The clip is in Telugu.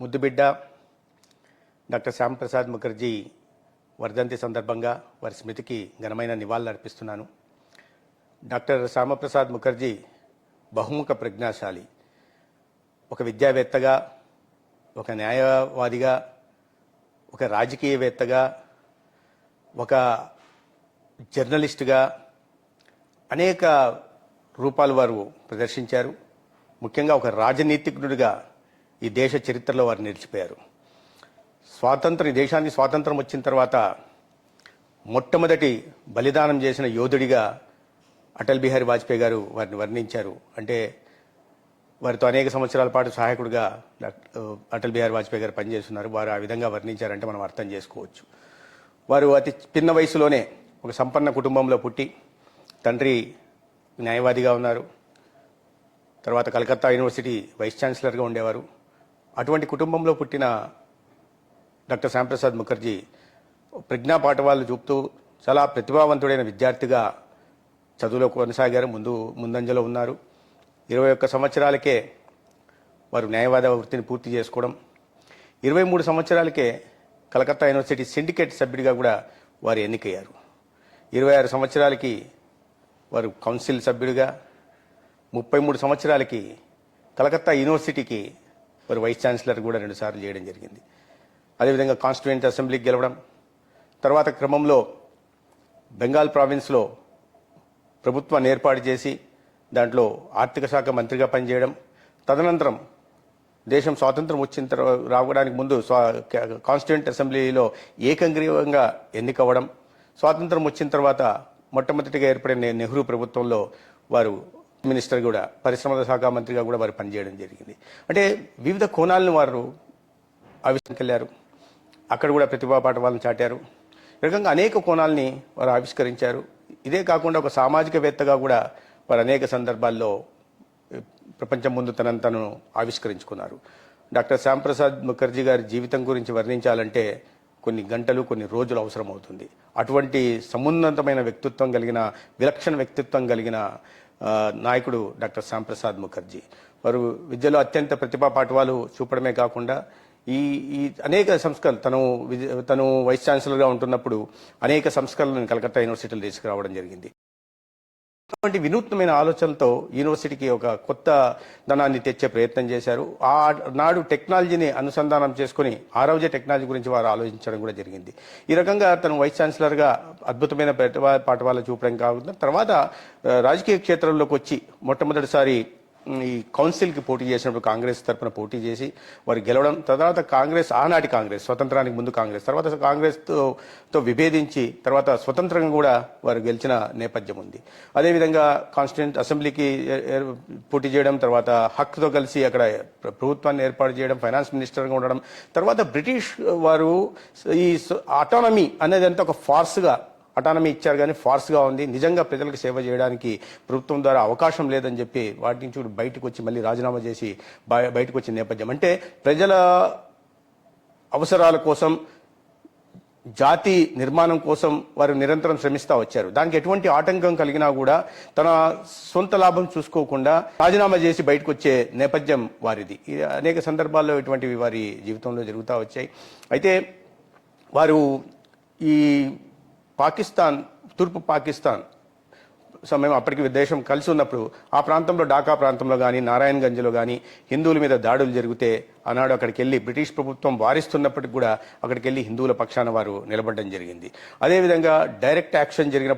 ముద్దుబిడ్డ డాక్టర్ శ్యాంప్రసాద్ ముఖర్జీ వర్ధంతి సందర్భంగా వారి స్మృతికి ఘనమైన నివాళులు అర్పిస్తున్నాను. డాక్టర్ శ్యామప్రసాద్ ముఖర్జీ బహుముఖ ప్రజ్ఞాశాలి. ఒక విద్యావేత్తగా ఒక న్యాయవాదిగా ఒక రాజకీయవేత్తగా ఒక జర్నలిస్టుగా అనేక రూపాలు వారు ప్రదర్శించారు. ముఖ్యంగా ఒక రాజనీతిజ్ఞుడిగా ఈ దేశ చరిత్రలో వారు నిలిచిపోయారు. స్వాతంత్ర దేశానికి స్వాతంత్రం వచ్చిన తర్వాత మొట్టమొదటి బలిదానం చేసిన యోధుడిగా అటల్ బిహారీ వాజ్పేయి గారు వారిని వర్ణించారు. అంటే వారితో అనేక సంవత్సరాల పాటు సహాయకుడిగా అటల్ బిహారీ వాజ్పేయి గారు పనిచేస్తున్నారు. వారు ఆ విధంగా వర్ణించారంటే మనం అర్థం చేసుకోవచ్చు. వారు అతి చిన్న వయసులోనే ఒక సంపన్న కుటుంబంలో పుట్టి తండ్రి న్యాయవాదిగా ఉన్నారు. తర్వాత కలకత్తా యూనివర్సిటీ వైస్ ఛాన్సలర్గా ఉండేవారు. అటువంటి కుటుంబంలో పుట్టిన డాక్టర్ శ్యాంప్రసాద్ ముఖర్జీ ప్రజ్ఞా పాఠవాళ్ళు చూపుతూ చాలా ప్రతిభావంతుడైన విద్యార్థిగా చదువులో కొనసాగారు. ముందు ముందంజలో ఉన్నారు. ఇరవై ఒక్క సంవత్సరాలకే వారు న్యాయవాద వృత్తిని పూర్తి చేసుకోవడం. ఇరవై మూడు సంవత్సరాలకే కలకత్తా యూనివర్సిటీ సిండికేట్ సభ్యుడిగా కూడా వారు ఎన్నికయ్యారు. ఇరవై ఆరు సంవత్సరాలకి వారు కౌన్సిల్ సభ్యుడిగా ముప్పై మూడు సంవత్సరాలకి కలకత్తా యూనివర్సిటీకి మరి వైస్ ఛాన్సలర్ కూడా రెండుసార్లు చేయడం జరిగింది. అదేవిధంగా కాన్స్టిట్యూయెంట్ అసెంబ్లీకి గెలవడం తర్వాత క్రమంలో బెంగాల్ ప్రావిన్స్లో ప్రభుత్వాన్ని ఏర్పాటు చేసి దాంట్లో ఆర్థిక శాఖ మంత్రిగా పనిచేయడం తదనంతరం దేశం స్వాతంత్రం వచ్చిన తర్వాత రావడానికి ముందు కాన్స్టిట్యూంట్ అసెంబ్లీలో ఏకంగ్రీవంగా ఎన్నికవ్వడం స్వాతంత్రం వచ్చిన తర్వాత మొట్టమొదటిగా ఏర్పడిన నెహ్రూ ప్రభుత్వంలో వారు మినిస్టర్ కూడా పరిశ్రమల శాఖ మంత్రిగా కూడా వారు పనిచేయడం జరిగింది. అంటే వివిధ కోణాలను వారు ఆవిష్కరించారు. అక్కడ కూడా ప్రతిభా పాఠవాలను చాటారు. ఈ రకంగా అనేక కోణాలని వారు ఆవిష్కరించారు. ఇదే కాకుండా ఒక సామాజికవేత్తగా కూడా వారు అనేక సందర్భాల్లో ప్రపంచం ముందు తనను తను ఆవిష్కరించుకున్నారు. డాక్టర్ శ్యాంప్రసాద్ ముఖర్జీ గారి జీవితం గురించి వర్ణించాలంటే కొన్ని గంటలు కొన్ని రోజులు అవసరం అవుతుంది అటువంటి సమున్నతమైన వ్యక్తిత్వం కలిగిన విలక్షణ వ్యక్తిత్వం కలిగిన నాయకుడు డాక్టర్ శ్యాంప్రసాద్ ముఖర్జీ. వారు విద్యలో అత్యంత ప్రతిభా పాఠవాలు చూపడమే కాకుండా ఈ ఈ అనేక సంస్కరణలు తను తను వైస్ ఛాన్సలర్గా ఉంటున్నప్పుడు అనేక సంస్కరణలను కలకత్తా యూనివర్సిటీలో తీసుకురావడం జరిగింది. అటువంటి వినూత్నమైన ఆలోచనతో యూనివర్సిటీకి ఒక కొత్త ధనాన్ని తెచ్చే ప్రయత్నం చేశారు. ఆ నాడు టెక్నాలజీని అనుసంధానం చేసుకుని ఆరోగ్య టెక్నాలజీ గురించి వారు ఆలోచించడం కూడా జరిగింది. ఈ రకంగా తను వైస్ ఛాన్సలర్గా అద్భుతమైన ప్రతిభా పాఠవాలు చూపడం కాకుండా తర్వాత రాజకీయ క్షేత్రంలోకి వచ్చి మొట్టమొదటిసారి ఈ కౌన్సిల్కి పోటీ చేసినప్పుడు కాంగ్రెస్ తరపున పోటీ చేసి వారు గెలవడం తర్వాత కాంగ్రెస్ ఆనాటి కాంగ్రెస్ స్వతంత్రానికి ముందు కాంగ్రెస్ తర్వాత కాంగ్రెస్తో తో విభేదించి తర్వాత స్వతంత్రంగా కూడా వారు గెలిచిన నేపథ్యం ఉంది. అదేవిధంగా కాన్స్టిట్యూంట్ అసెంబ్లీకి పోటీ చేయడం తర్వాత హక్తో కలిసి అక్కడ ప్రభుత్వాన్ని ఏర్పాటు చేయడం ఫైనాన్స్ మినిస్టర్గా ఉండడం తర్వాత బ్రిటిష్ వారు ఈ అటానమీ అనేది అంతా ఒక ఫార్స్గా అటానమీ ఇచ్చారు కానీ ఫార్స్గా ఉంది. నిజంగా ప్రజలకు సేవ చేయడానికి ప్రభుత్వం ద్వారా అవకాశం లేదని చెప్పి వాటి నుంచి కూడా బయటకు వచ్చి మళ్ళీ రాజీనామా చేసి బయ- బయటకు వచ్చిన నేపథ్యం. అంటే ప్రజల అవసరాల కోసం జాతి నిర్మాణం కోసం వారు నిరంతరం శ్రమిస్తూ వచ్చారు. దానికి ఎటువంటి ఆటంకం కలిగినా కూడా తన సొంత లాభం చూసుకోకుండా రాజీనామా చేసి బయటకు వచ్చే నేపథ్యం వారిది. అనేక సందర్భాల్లో ఇటువంటివి వారి జీవితంలో జరుగుతూ వచ్చాయి. అయితే వారు ఈ పాకిస్తాన్ తూర్పు పాకిస్తాన్ సమయం అప్పటికి దేశం కలిసి ఉన్నప్పుడు ఆ ప్రాంతంలో ఢాకా ప్రాంతంలో కానీ నారాయణగంజ్లో కానీ హిందువుల మీద దాడులు జరిగితే ఆనాడు అక్కడికి వెళ్ళి బ్రిటిష్ ప్రభుత్వం వారిస్తున్నప్పటికి కూడా అక్కడికి వెళ్ళి హిందువుల పక్షాన వారు నిలబడడం జరిగింది. అదేవిధంగా డైరెక్ట్ యాక్షన్ జరిగిన